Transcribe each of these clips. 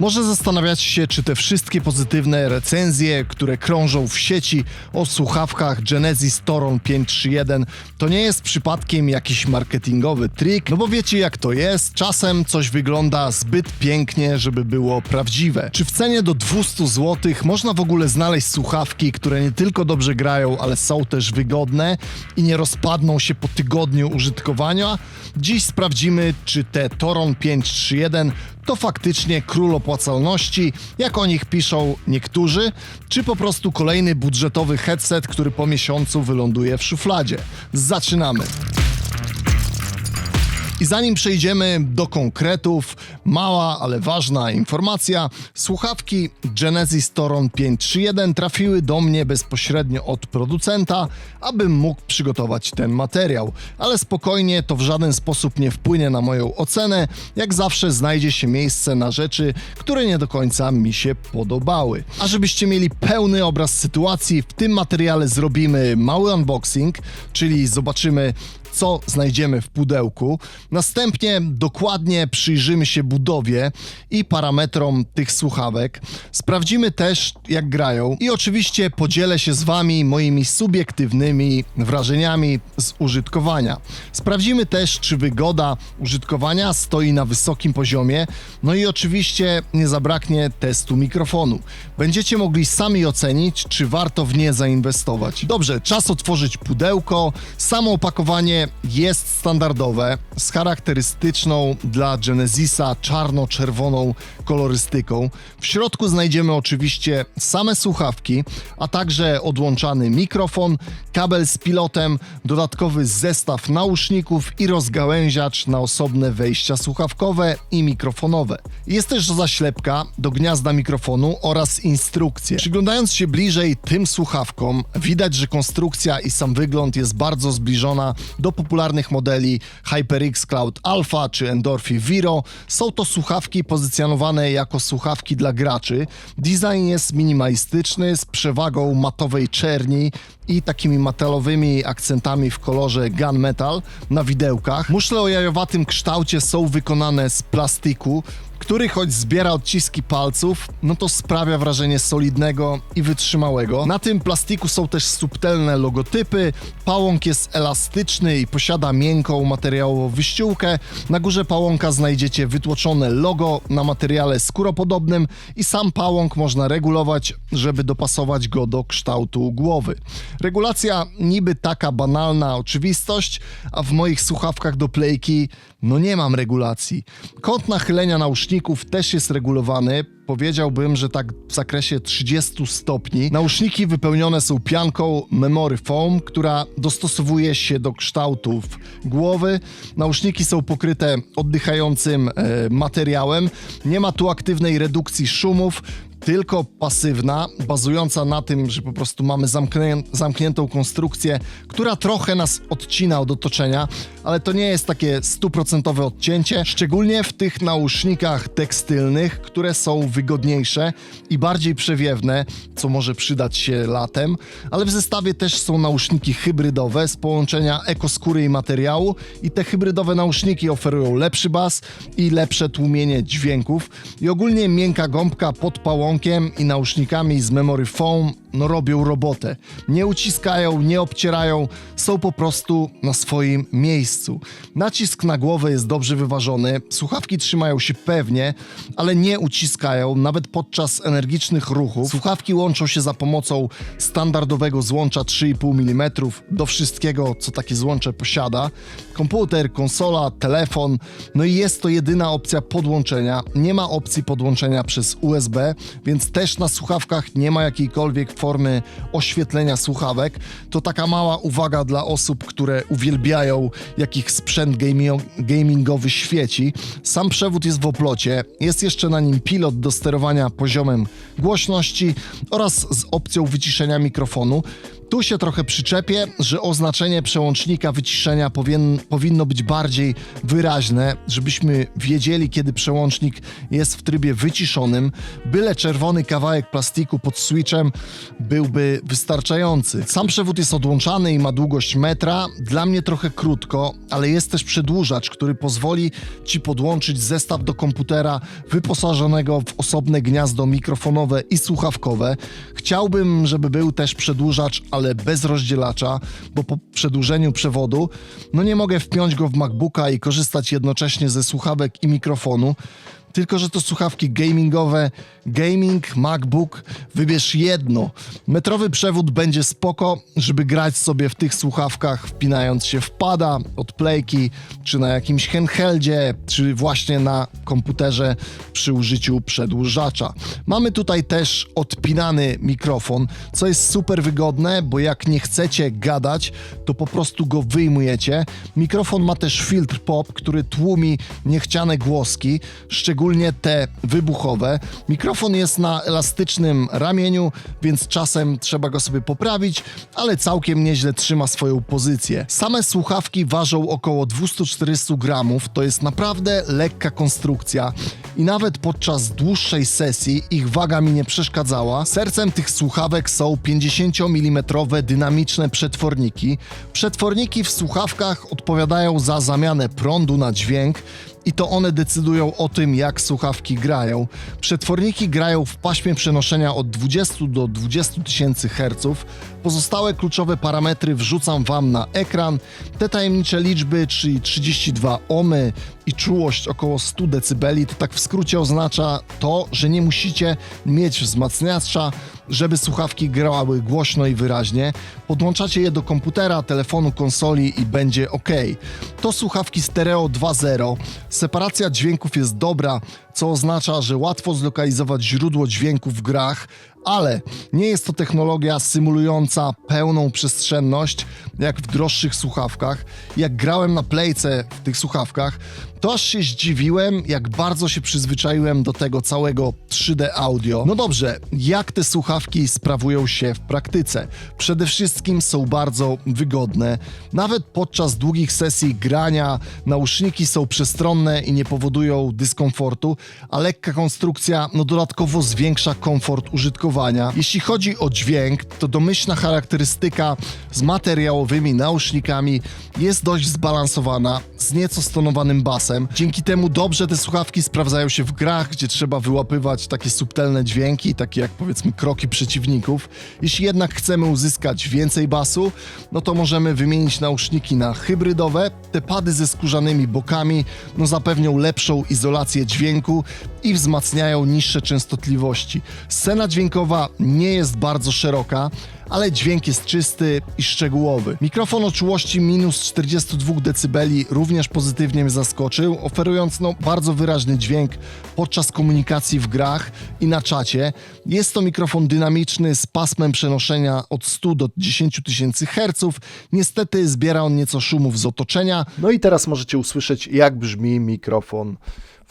Może zastanawiać się, czy te wszystkie pozytywne recenzje, które krążą w sieci o słuchawkach Genesis Toron 531, to nie jest przypadkiem jakiś marketingowy trik, no bo wiecie jak to jest, czasem coś wygląda zbyt pięknie, żeby było prawdziwe. Czy w cenie do 200 zł można w ogóle znaleźć słuchawki, które nie tylko dobrze grają, ale są też wygodne i nie rozpadną się po tygodniu użytkowania? Dziś sprawdzimy, czy te Toron 531 to faktycznie król opłacalności, jak o nich piszą niektórzy, czy po prostu kolejny budżetowy headset, który po miesiącu wyląduje w szufladzie. Zaczynamy! I zanim przejdziemy do konkretów, mała, ale ważna informacja. Słuchawki Genesis Toron 531 trafiły do mnie bezpośrednio od producenta, abym mógł przygotować ten materiał. Ale spokojnie, to w żaden sposób nie wpłynie na moją ocenę. Jak zawsze znajdzie się miejsce na rzeczy, które nie do końca mi się podobały. A żebyście mieli pełny obraz sytuacji, w tym materiale zrobimy mały unboxing, czyli zobaczymy co znajdziemy w pudełku. Następnie dokładnie przyjrzymy się budowie i parametrom tych słuchawek. Sprawdzimy też, jak grają i oczywiście podzielę się z Wami moimi subiektywnymi wrażeniami z użytkowania. Sprawdzimy też, czy wygoda użytkowania stoi na wysokim poziomie. No i oczywiście nie zabraknie testu mikrofonu. Będziecie mogli sami ocenić, czy warto w nie zainwestować. Dobrze, czas otworzyć pudełko. Samo opakowanie jest standardowe z charakterystyczną dla Genesisa czarno-czerwoną kolorystyką. W środku znajdziemy oczywiście same słuchawki, a także odłączany mikrofon, kabel z pilotem, dodatkowy zestaw nauszników i rozgałęziacz na osobne wejścia słuchawkowe i mikrofonowe. Jest też zaślepka do gniazda mikrofonu oraz instrukcje. Przyglądając się bliżej tym słuchawkom, widać, że konstrukcja i sam wygląd jest bardzo zbliżona do popularnych modeli HyperX Cloud Alpha czy Endorphi Viro. Są to słuchawki pozycjonowane jako słuchawki dla graczy. Design jest minimalistyczny z przewagą matowej czerni i takimi metalowymi akcentami w kolorze gunmetal na widełkach. Muszle o jajowatym kształcie są wykonane z plastiku, który choć zbiera odciski palców, no to sprawia wrażenie solidnego i wytrzymałego. Na tym plastiku są też subtelne logotypy, pałąk jest elastyczny i posiada miękką materiałową wyściółkę. Na górze pałąka znajdziecie wytłoczone logo na materiale skóropodobnym i sam pałąk można regulować, żeby dopasować go do kształtu głowy. Regulacja niby taka banalna oczywistość, a w moich słuchawkach do playki no nie mam regulacji. Kąt nachylenia nauszników też jest regulowany. Powiedziałbym, że tak w zakresie 30 stopni. Nauszniki wypełnione są pianką Memory Foam, która dostosowuje się do kształtów głowy. Nauszniki są pokryte oddychającym e, materiałem. Nie ma tu aktywnej redukcji szumów tylko pasywna, bazująca na tym, że po prostu mamy zamknę, zamkniętą konstrukcję, która trochę nas odcina od otoczenia, ale to nie jest takie stuprocentowe odcięcie, szczególnie w tych nausznikach tekstylnych, które są wygodniejsze i bardziej przewiewne, co może przydać się latem, ale w zestawie też są nauszniki hybrydowe z połączenia ekoskóry i materiału i te hybrydowe nauszniki oferują lepszy bas i lepsze tłumienie dźwięków i ogólnie miękka gąbka pod pałą i nausznikami z Memory Foam no robią robotę. Nie uciskają, nie obcierają, są po prostu na swoim miejscu. Nacisk na głowę jest dobrze wyważony, słuchawki trzymają się pewnie, ale nie uciskają, nawet podczas energicznych ruchów. Słuchawki łączą się za pomocą standardowego złącza 3,5 mm do wszystkiego, co takie złącze posiada. Komputer, konsola, telefon, no i jest to jedyna opcja podłączenia. Nie ma opcji podłączenia przez USB, więc też na słuchawkach nie ma jakiejkolwiek formy oświetlenia słuchawek. To taka mała uwaga dla osób, które uwielbiają, jak ich sprzęt gamingowy świeci. Sam przewód jest w oplocie, jest jeszcze na nim pilot do sterowania poziomem głośności oraz z opcją wyciszenia mikrofonu. Tu się trochę przyczepię, że oznaczenie przełącznika wyciszenia powin, powinno być bardziej wyraźne, żebyśmy wiedzieli, kiedy przełącznik jest w trybie wyciszonym. Byle czerwony kawałek plastiku pod switchem byłby wystarczający. Sam przewód jest odłączany i ma długość metra. Dla mnie trochę krótko, ale jest też przedłużacz, który pozwoli Ci podłączyć zestaw do komputera wyposażonego w osobne gniazdo mikrofonowe i słuchawkowe. Chciałbym, żeby był też przedłużacz, ale bez rozdzielacza, bo po przedłużeniu przewodu no nie mogę wpiąć go w MacBooka i korzystać jednocześnie ze słuchawek i mikrofonu. Tylko, że to słuchawki gamingowe, gaming, MacBook, wybierz jedno. Metrowy przewód będzie spoko, żeby grać sobie w tych słuchawkach, wpinając się w pada od playki, czy na jakimś handheldzie, czy właśnie na komputerze przy użyciu przedłużacza. Mamy tutaj też odpinany mikrofon, co jest super wygodne, bo jak nie chcecie gadać, to po prostu go wyjmujecie. Mikrofon ma też filtr pop, który tłumi niechciane głoski, szczególnie te wybuchowe. Mikrofon jest na elastycznym ramieniu, więc czasem trzeba go sobie poprawić, ale całkiem nieźle trzyma swoją pozycję. Same słuchawki ważą około 240 gramów, to jest naprawdę lekka konstrukcja i nawet podczas dłuższej sesji ich waga mi nie przeszkadzała. Sercem tych słuchawek są 50 mm dynamiczne przetworniki. Przetworniki w słuchawkach odpowiadają za zamianę prądu na dźwięk i to one decydują o tym, jak słuchawki grają. Przetworniki grają w paśmie przenoszenia od 20 do 20 tysięcy Hz. Pozostałe kluczowe parametry wrzucam Wam na ekran. Te tajemnicze liczby, czyli 32 ohmy i czułość około 100 dB, to tak w skrócie oznacza to, że nie musicie mieć wzmacniacza, żeby słuchawki grały głośno i wyraźnie. Podłączacie je do komputera, telefonu, konsoli i będzie ok. To słuchawki stereo 2.0. Separacja dźwięków jest dobra, co oznacza, że łatwo zlokalizować źródło dźwięku w grach, ale nie jest to technologia symulująca pełną przestrzenność, jak w droższych słuchawkach. Jak grałem na playce w tych słuchawkach, to aż się zdziwiłem, jak bardzo się przyzwyczaiłem do tego całego 3D audio. No dobrze, jak te słuchawki sprawują się w praktyce? Przede wszystkim są bardzo wygodne. Nawet podczas długich sesji grania nauszniki są przestronne i nie powodują dyskomfortu, a lekka konstrukcja no dodatkowo zwiększa komfort użytkowania. Jeśli chodzi o dźwięk, to domyślna charakterystyka z materiałowymi nausznikami jest dość zbalansowana, z nieco stonowanym basem. Dzięki temu dobrze te słuchawki sprawdzają się w grach, gdzie trzeba wyłapywać takie subtelne dźwięki, takie jak powiedzmy kroki przeciwników. Jeśli jednak chcemy uzyskać więcej basu, no to możemy wymienić nauszniki na hybrydowe. Te pady ze skórzanymi bokami no zapewnią lepszą izolację dźwięku i wzmacniają niższe częstotliwości. Scena dźwiękowa nie jest bardzo szeroka, ale dźwięk jest czysty i szczegółowy. Mikrofon o czułości minus 42 dB również pozytywnie mnie zaskoczył, oferując no, bardzo wyraźny dźwięk podczas komunikacji w grach i na czacie. Jest to mikrofon dynamiczny z pasmem przenoszenia od 100 do 10 tysięcy Hz. Niestety zbiera on nieco szumów z otoczenia. No i teraz możecie usłyszeć, jak brzmi mikrofon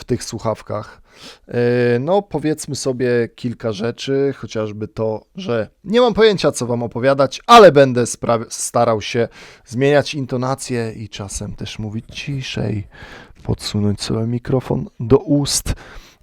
w tych słuchawkach. E, No, powiedzmy sobie kilka rzeczy, chociażby to, że nie mam pojęcia, co Wam opowiadać, ale będę starał się zmieniać intonację i czasem też mówić ciszej, podsunąć sobie mikrofon do ust.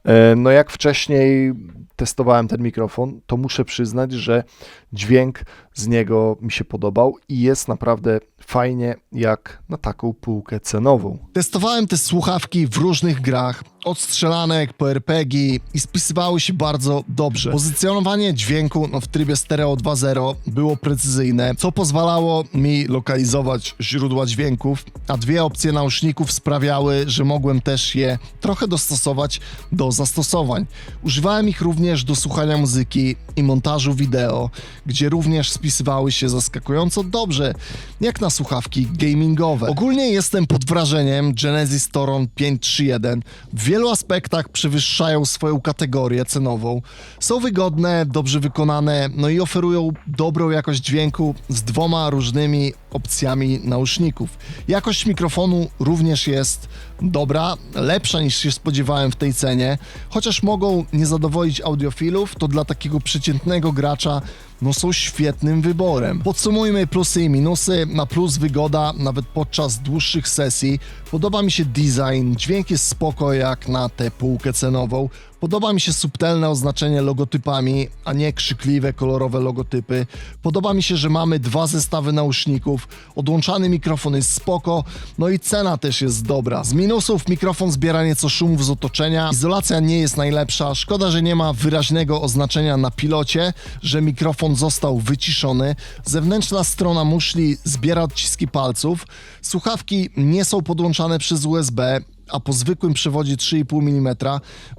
E, No, jak wcześniej testowałem ten mikrofon, to muszę przyznać, że dźwięk z niego mi się podobał i jest naprawdę fajnie jak na taką półkę cenową. Testowałem te słuchawki w różnych grach, od strzelanek po RPG i spisywały się bardzo dobrze. Pozycjonowanie dźwięku no, w trybie stereo 2.0 było precyzyjne, co pozwalało mi lokalizować źródła dźwięków, a dwie opcje nauszników sprawiały, że mogłem też je trochę dostosować do zastosowań. Używałem ich również do słuchania muzyki i montażu wideo, gdzie również spisywały się zaskakująco dobrze, jak na słuchawki gamingowe. Ogólnie jestem pod wrażeniem Genesis Toron 531. W wielu aspektach przewyższają swoją kategorię cenową. Są wygodne, dobrze wykonane, no i oferują dobrą jakość dźwięku z dwoma różnymi opcjami nauszników. Jakość mikrofonu również jest dobra, lepsza niż się spodziewałem w tej cenie. Chociaż mogą nie zadowolić audiofilów, to dla takiego przeciętnego gracza no są świetnym wyborem. Podsumujmy plusy i minusy. Na plus wygoda, nawet podczas dłuższych sesji. Podoba mi się design, dźwięk jest spoko jak na tę półkę cenową. Podoba mi się subtelne oznaczenie logotypami, a nie krzykliwe, kolorowe logotypy. Podoba mi się, że mamy dwa zestawy nauszników, odłączany mikrofon jest spoko, no i cena też jest dobra. Z minusów mikrofon zbiera nieco szumów z otoczenia, izolacja nie jest najlepsza, szkoda, że nie ma wyraźnego oznaczenia na pilocie, że mikrofon został wyciszony. Zewnętrzna strona muszli zbiera odciski palców, słuchawki nie są podłączane przez USB, a po zwykłym przewodzie 3,5 mm,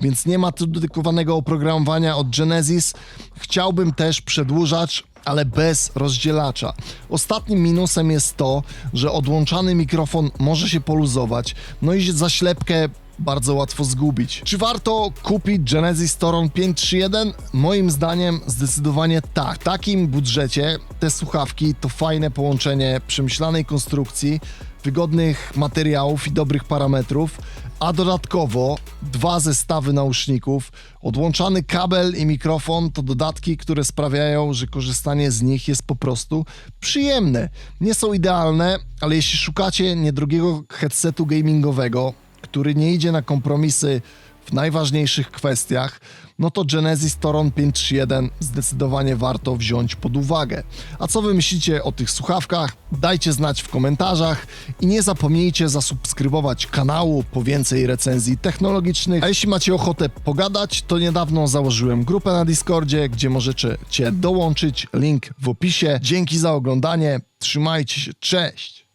więc nie ma tu dedykowanego oprogramowania od Genesis. Chciałbym też przedłużacz, ale bez rozdzielacza. Ostatnim minusem jest to, że odłączany mikrofon może się poluzować, no i zaślepkę bardzo łatwo zgubić. Czy warto kupić Genesis Toron 531? Moim zdaniem zdecydowanie tak. W takim budżecie te słuchawki to fajne połączenie przemyślanej konstrukcji, wygodnych materiałów i dobrych parametrów, a dodatkowo dwa zestawy nauszników, odłączany kabel i mikrofon to dodatki, które sprawiają, że korzystanie z nich jest po prostu przyjemne. Nie są idealne, ale jeśli szukacie niedrogiego headsetu gamingowego, który nie idzie na kompromisy w najważniejszych kwestiach, no to Genesis Toron 531 zdecydowanie warto wziąć pod uwagę. A co wy myślicie o tych słuchawkach? Dajcie znać w komentarzach i nie zapomnijcie zasubskrybować kanału po więcej recenzji technologicznych. A jeśli macie ochotę pogadać, to niedawno założyłem grupę na Discordzie, gdzie możecie cię dołączyć. Link w opisie. Dzięki za oglądanie. Trzymajcie się. Cześć!